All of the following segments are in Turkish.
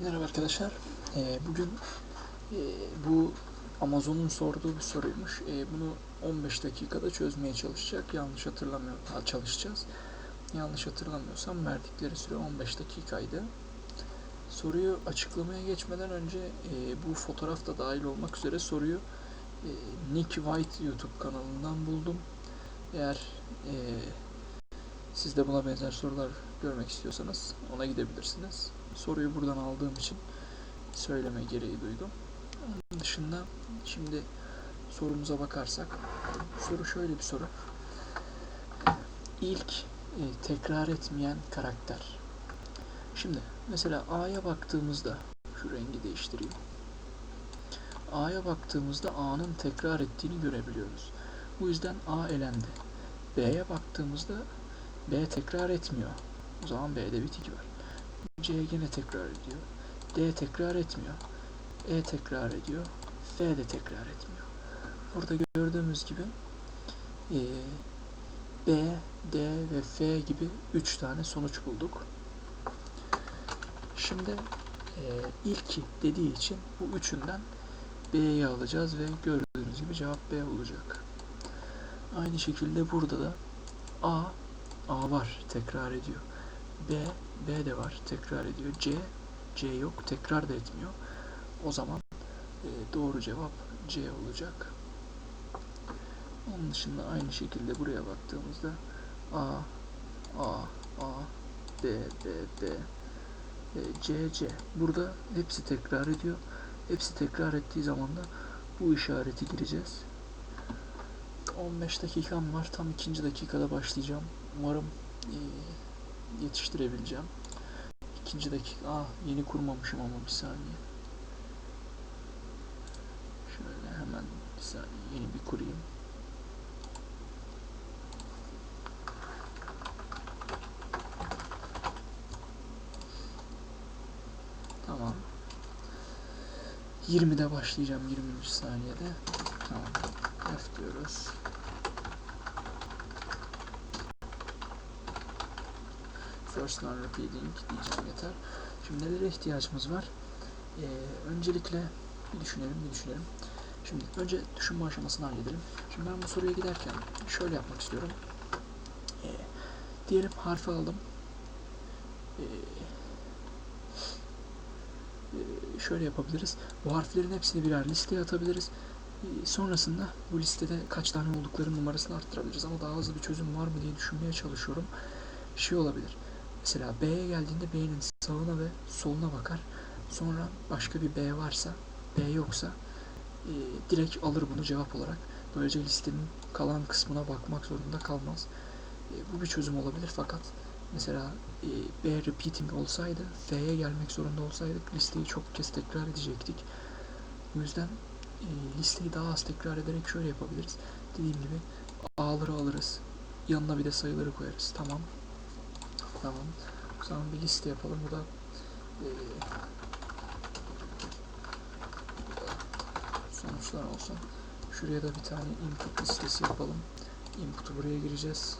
Merhaba arkadaşlar. Ee, bugün e, bu Amazon'un sorduğu bir soruymuş. Ee, bunu 15 dakikada çözmeye çalışacak. Yanlış hatırlamıyorum. Ha, çalışacağız. Yanlış hatırlamıyorsam verdikleri süre 15 dakikaydı. Soruyu açıklamaya geçmeden önce e, bu fotoğraf da dahil olmak üzere soruyu e, Nick White YouTube kanalından buldum. Eğer e, siz de buna benzer sorular görmek istiyorsanız ona gidebilirsiniz. Soruyu buradan aldığım için söyleme gereği duydum. Onun dışında şimdi sorumuza bakarsak soru şöyle bir soru. İlk e, tekrar etmeyen karakter. Şimdi mesela A'ya baktığımızda şu rengi değiştireyim. A'ya baktığımızda A'nın tekrar ettiğini görebiliyoruz. Bu yüzden A elendi. B'ye baktığımızda B tekrar etmiyor. O zaman B'de bir tik var. C yine tekrar ediyor. D tekrar etmiyor. E tekrar ediyor. F de tekrar etmiyor. Burada gördüğümüz gibi e, B, D ve F gibi 3 tane sonuç bulduk. Şimdi e, ilki dediği için bu üçünden B'yi alacağız ve gördüğünüz gibi cevap B olacak. Aynı şekilde burada da A, A var tekrar ediyor. B, B de var tekrar ediyor. C, C yok tekrar da etmiyor. O zaman e, doğru cevap C olacak. Onun dışında aynı şekilde buraya baktığımızda A, A, A, B, B, B, e, C, C. Burada hepsi tekrar ediyor. Hepsi tekrar ettiği zaman da bu işareti gireceğiz. 15 dakikam var. Tam ikinci dakikada başlayacağım. Umarım e, yetiştirebileceğim. İkinci dakika. Aa yeni kurmamışım ama bir saniye. Şöyle hemen bir saniye yeni bir kurayım. Tamam. 20'de başlayacağım 20. saniyede. Tamam. F diyoruz. First non repeating diyeceğim yeter. Şimdi nelere ihtiyacımız var? Ee, öncelikle bir düşünelim, bir düşünelim. Şimdi önce düşünme aşamasını halledelim. Şimdi ben bu soruya giderken şöyle yapmak istiyorum. Ee, diyelim harfi aldım. Ee, e, şöyle yapabiliriz. Bu harflerin hepsini birer listeye atabiliriz. Ee, sonrasında bu listede kaç tane olduklarının numarasını arttırabiliriz. Ama daha hızlı bir çözüm var mı diye düşünmeye çalışıyorum. Şey olabilir. Mesela B'ye geldiğinde B'nin sağına ve soluna bakar. Sonra başka bir B varsa, B yoksa e, direkt alır bunu cevap olarak. Böylece listenin kalan kısmına bakmak zorunda kalmaz. E, bu bir çözüm olabilir fakat mesela e, B repeating olsaydı, F'ye gelmek zorunda olsaydık listeyi çok kez tekrar edecektik. Bu yüzden e, listeyi daha az tekrar ederek şöyle yapabiliriz. Dediğim gibi A'ları alırız. Yanına bir de sayıları koyarız. Tamam. Tamam. O zaman bir liste yapalım. Bu da e, sonuçlar olsun. Şuraya da bir tane input listesi yapalım. Input'u buraya gireceğiz.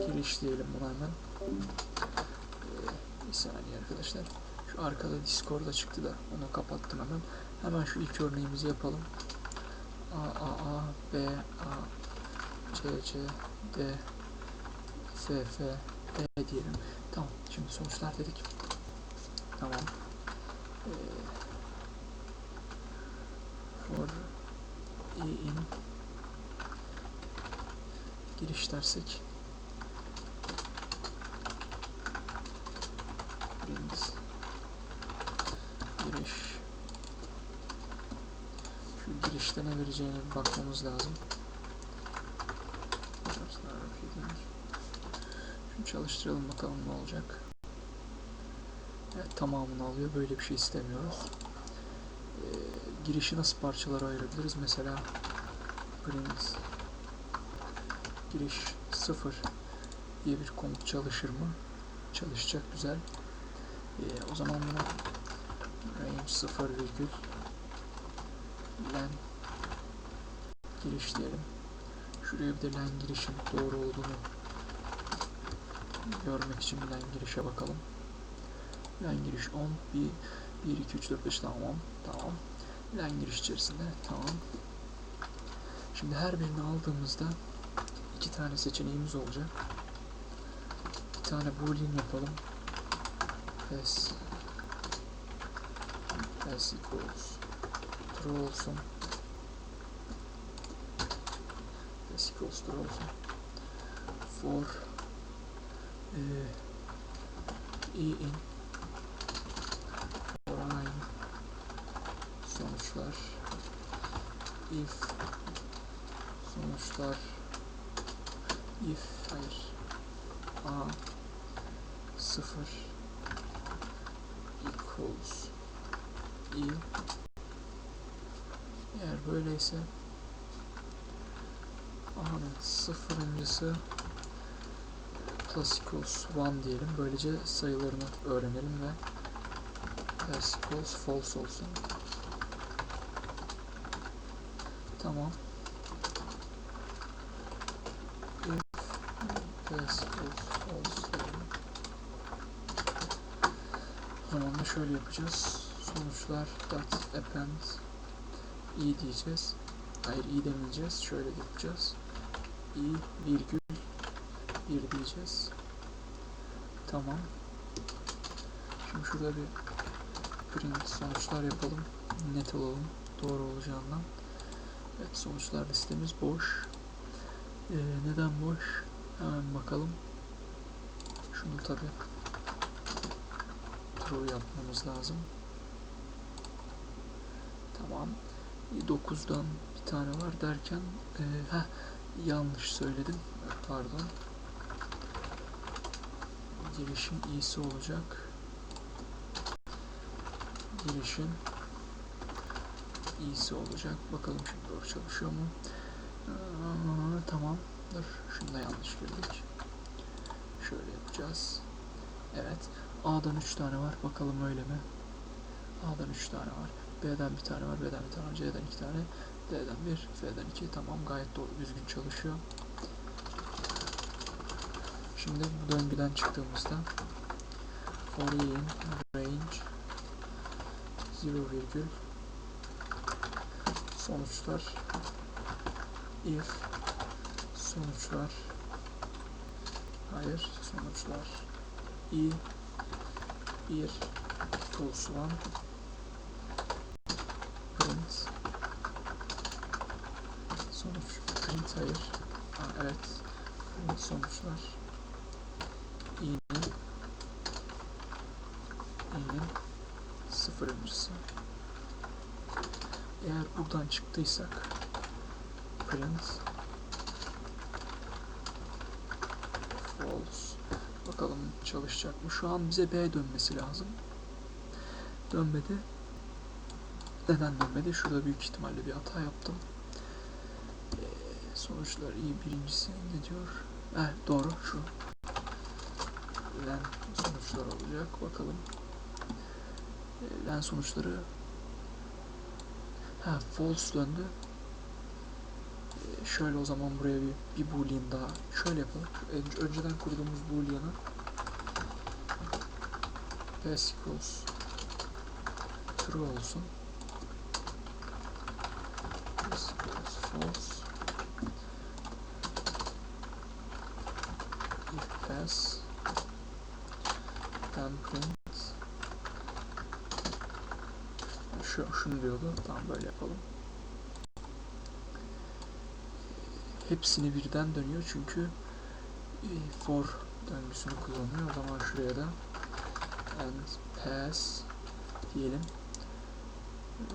E, giriş diyelim buna hemen. E, bir saniye arkadaşlar. Şu arkada Discord'a çıktı da onu kapattım hemen. Hemen şu ilk örneğimizi yapalım. A, A, A, B, A, C, C, D, F, F, E diyelim. Tamam. Şimdi sonuçlar dedik. Tamam. Ee, for e in giriş dersek print giriş şu girişte ne vereceğine bakmamız lazım. Şunu çalıştıralım bakalım ne olacak. Evet tamamını alıyor. Böyle bir şey istemiyoruz. Ee, girişi nasıl parçalara ayırabiliriz? Mesela print giriş 0 diye bir komut çalışır mı? Çalışacak güzel. Ee, o zaman buna range 0 virgül len giriş diyelim. Şuraya bir de len girişin doğru olduğunu görmek için bilen girişe bakalım. Bilen giriş 10, 1, 1, 2, 3, 4, 5 tamam. Tamam. Bilen giriş içerisinde tamam. Şimdi her birini aldığımızda iki tane seçeneğimiz olacak. Bir tane boolean yapalım. Pass Pass equals true olsun. Pass equals true olsun. For in for i sonuçlar. İf sonuçlar. İf hayır. A sıfır equals i. Eğer böyleyse a'nın sıfırıncısı plus equals 1 diyelim. Böylece sayılarını öğrenelim ve equals false olsun. Tamam. İf equals false zaman da şöyle yapacağız. Sonuçlar dot append i diyeceğiz. Hayır i demeyeceğiz. Şöyle yapacağız. İ virgül 1 diyeceğiz tamam. Şimdi şurada bir print sonuçlar yapalım. Net olalım doğru olacağından. Evet sonuçlar listemiz boş. Ee, neden boş? Hemen bakalım. Şunu tabi true yapmamız lazım. Tamam. 9'dan bir tane var derken e, heh, yanlış söyledim. Pardon girişin iyisi olacak. Girişin iyisi olacak. Bakalım şimdi doğru çalışıyor mu? Aa, tamam. Dur şunu da yanlış girdik. Şöyle yapacağız. Evet. A'dan 3 tane var. Bakalım öyle mi? A'dan 3 tane var. B'den bir tane var. B'den bir tane var. C'den 2 tane. D'den 1 F'den 2 tamam. Gayet doğru. Düzgün çalışıyor Şimdi döngüden çıktığımızda for in range 0 virgül. Sonuçlar if sonuçlar hayır sonuçlar i 1 equals 1 print sonuç print hayır ha, evet print sonuçlar i'nin i'nin sıfırıncısı eğer buradan çıktıysak. Print false. Bakalım çalışacak mı? Şu an bize b dönmesi lazım. Dönmedi. Neden dönmedi? Şurada büyük ihtimalle bir hata yaptım. Ee, sonuçlar iyi. Birincisi ne diyor? Eh, doğru. Şu. Len sonuçlar olacak. Bakalım. Ee, len sonuçları ha false döndü. Ee, şöyle o zaman buraya bir, bir boolean daha. Şöyle yapalım. Ön- önceden kurduğumuz boolean'ı. Pass equals true olsun. Pass false if pass then print şu şunu diyordu. Tamam böyle yapalım. Hepsini birden dönüyor çünkü e, for döngüsünü kullanıyor. O zaman şuraya da and pass diyelim.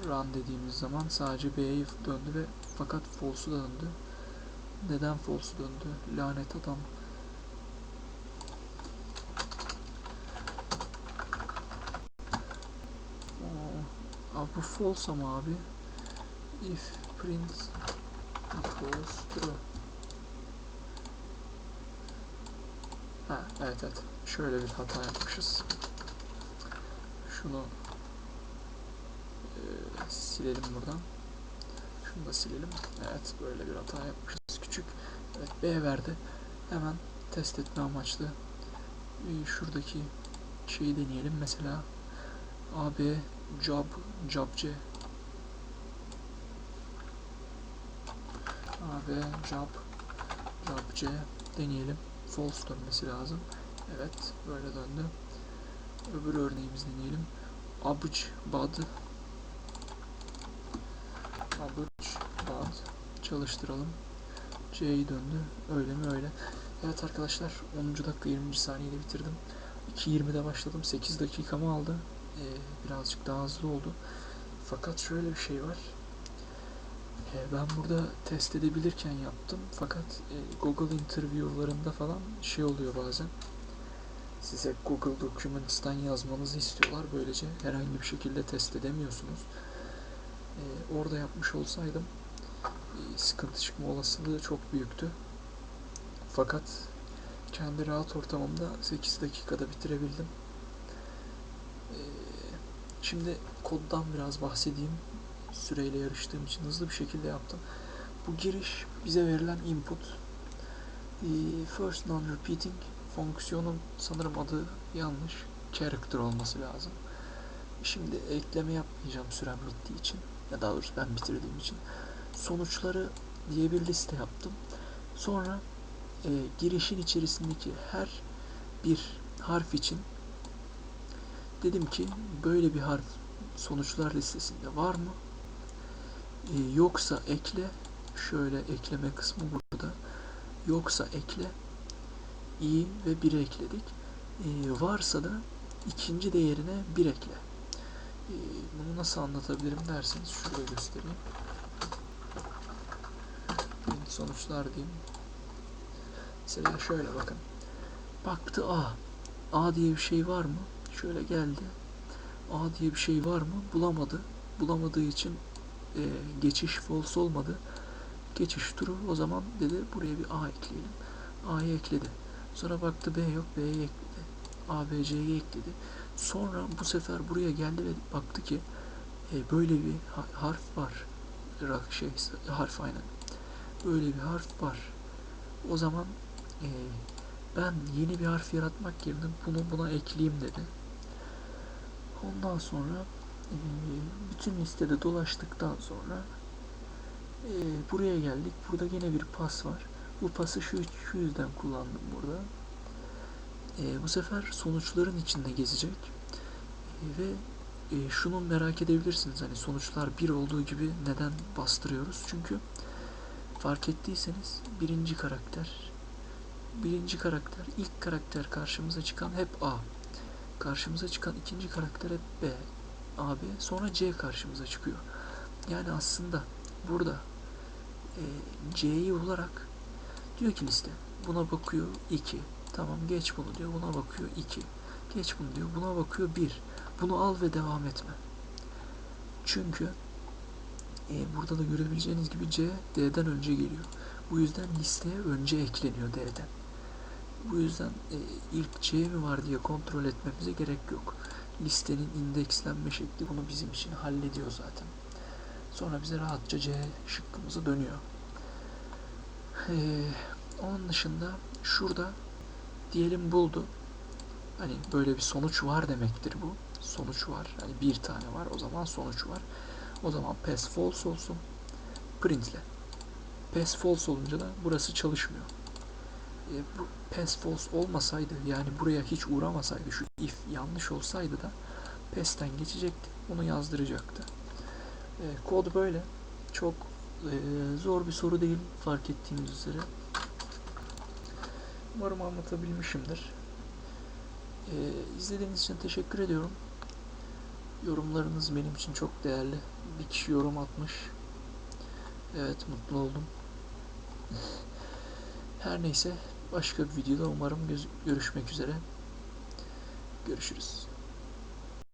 Run dediğimiz zaman sadece B'ye döndü ve fakat false'u döndü. Neden false'u döndü? Lanet adam Abi bu false ama abi. İf print equals true. Ha evet evet. Şöyle bir hata yapmışız. Şunu eee, silelim buradan. Şunu da silelim. Evet böyle bir hata yapmışız. Küçük. Evet B verdi. Hemen test etme amaçlı e, şuradaki şeyi deneyelim. Mesela AB job job C AB job job C deneyelim. False dönmesi lazım. Evet böyle döndü. Öbür örneğimizi deneyelim. Abuch bad Abuch bad çalıştıralım. C'yi döndü. Öyle mi öyle. Evet arkadaşlar 10. dakika 20. saniyede bitirdim. 2.20'de başladım. 8 dakikamı aldı. Ee, birazcık daha hızlı oldu. Fakat şöyle bir şey var. Ee, ben burada test edebilirken yaptım. Fakat e, Google interview'larında falan şey oluyor bazen. Size Google Documents'tan yazmanızı istiyorlar. Böylece herhangi bir şekilde test edemiyorsunuz. Ee, orada yapmış olsaydım e, sıkıntı çıkma olasılığı çok büyüktü. Fakat kendi rahat ortamımda 8 dakikada bitirebildim. Ee, şimdi koddan biraz bahsedeyim. Süreyle yarıştığım için hızlı bir şekilde yaptım. Bu giriş bize verilen input. The first non-repeating fonksiyonun sanırım adı yanlış. Character olması lazım. Şimdi ekleme yapmayacağım sürem bittiği için. Ya daha doğrusu ben bitirdiğim için. Sonuçları diye bir liste yaptım. Sonra e, girişin içerisindeki her bir harf için dedim ki böyle bir harf sonuçlar listesinde var mı? E, yoksa ekle. Şöyle ekleme kısmı burada. Yoksa ekle. i ve 1'i ekledik. E, varsa da ikinci değerine 1 ekle. E, bunu nasıl anlatabilirim derseniz şurada göstereyim. Sonuçlar diyeyim. Mesela şöyle bakın. Baktı A. A diye bir şey var mı? Şöyle geldi. A diye bir şey var mı? Bulamadı. Bulamadığı için e, geçiş false olmadı. Geçiş true. O zaman dedi buraya bir A ekleyelim. A'yı ekledi. Sonra baktı B yok. B'yi ekledi. A, B, C'yi ekledi. Sonra bu sefer buraya geldi ve baktı ki e, böyle bir harf var. Şey, harf aynen. Böyle bir harf var. O zaman e, ben yeni bir harf yaratmak yerine bunu buna ekleyeyim dedi. Ondan sonra e, bütün listede dolaştıktan sonra e, buraya geldik. Burada yine bir pas var. Bu pası şu, şu yüzden kullandım burada. E, bu sefer sonuçların içinde gezecek. Ve şunu merak edebilirsiniz. Hani sonuçlar bir olduğu gibi neden bastırıyoruz? Çünkü fark ettiyseniz birinci karakter birinci karakter, ilk karakter karşımıza çıkan hep A. Karşımıza çıkan ikinci karakter hep B. AB sonra C karşımıza çıkıyor. Yani aslında burada e, C'yi bularak diyor ki liste buna bakıyor 2. Tamam geç bunu diyor. Buna bakıyor 2. Geç bunu diyor. Buna bakıyor 1. Bunu al ve devam etme. Çünkü e, burada da görebileceğiniz gibi C D'den önce geliyor. Bu yüzden listeye önce ekleniyor D'den. Bu yüzden e, ilk C mi var diye kontrol etmemize gerek yok. Listenin indekslenme şekli bunu bizim için hallediyor zaten. Sonra bize rahatça C şıkkımızı dönüyor. Ee, onun dışında şurada diyelim buldu. Hani böyle bir sonuç var demektir bu. Sonuç var. Hani bir tane var. O zaman sonuç var. O zaman pass false olsun. Printle. Pass false olunca da burası çalışmıyor e, bu pass false olmasaydı yani buraya hiç uğramasaydı şu if yanlış olsaydı da pass'ten geçecekti. Onu yazdıracaktı. E, kod böyle. Çok e, zor bir soru değil fark ettiğiniz üzere. Umarım anlatabilmişimdir. E, izlediğiniz için teşekkür ediyorum. Yorumlarınız benim için çok değerli. Bir kişi yorum atmış. Evet mutlu oldum. Her neyse Başka bir videoda umarım görüşmek üzere. Görüşürüz.